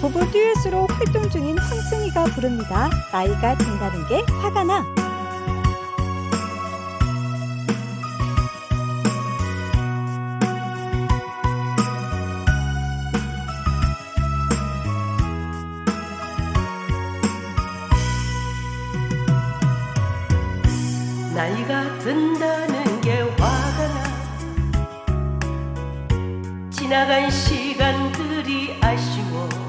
부부 듀엣으로 활동 중인 황승희가 부릅니다. 나이가 든다는 게 화가 나. 나이가 든다는 게 화가 나 지나간 시간들이 아쉬워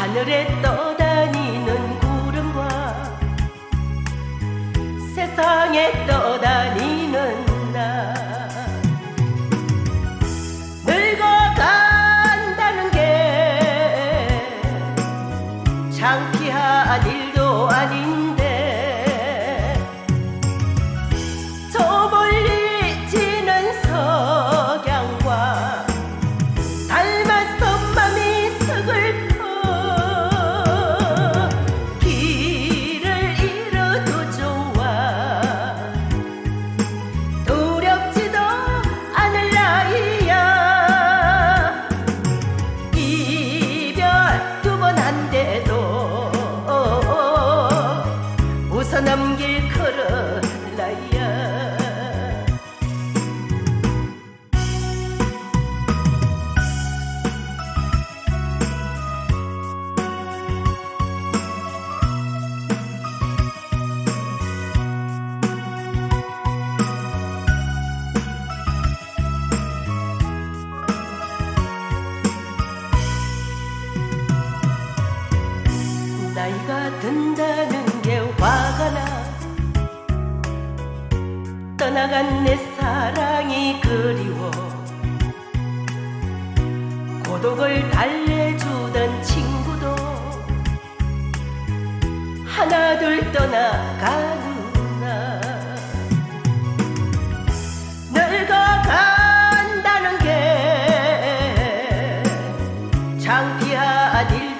하늘에 떠다니는 구름과 세상에 떠 나이가 든다는 게 화가 나. 떠나간 내 사랑이 그리워. 고독을 달래주던 친구도 하나둘 떠나가는구나. 늙어간다는 게 창피한 일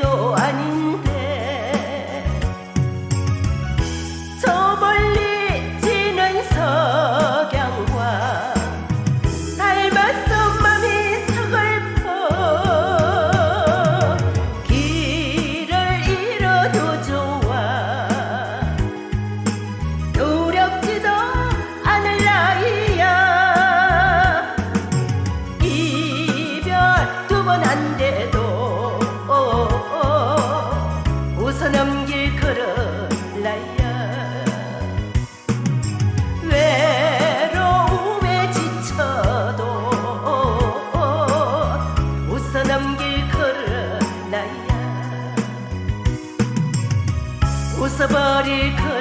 about could.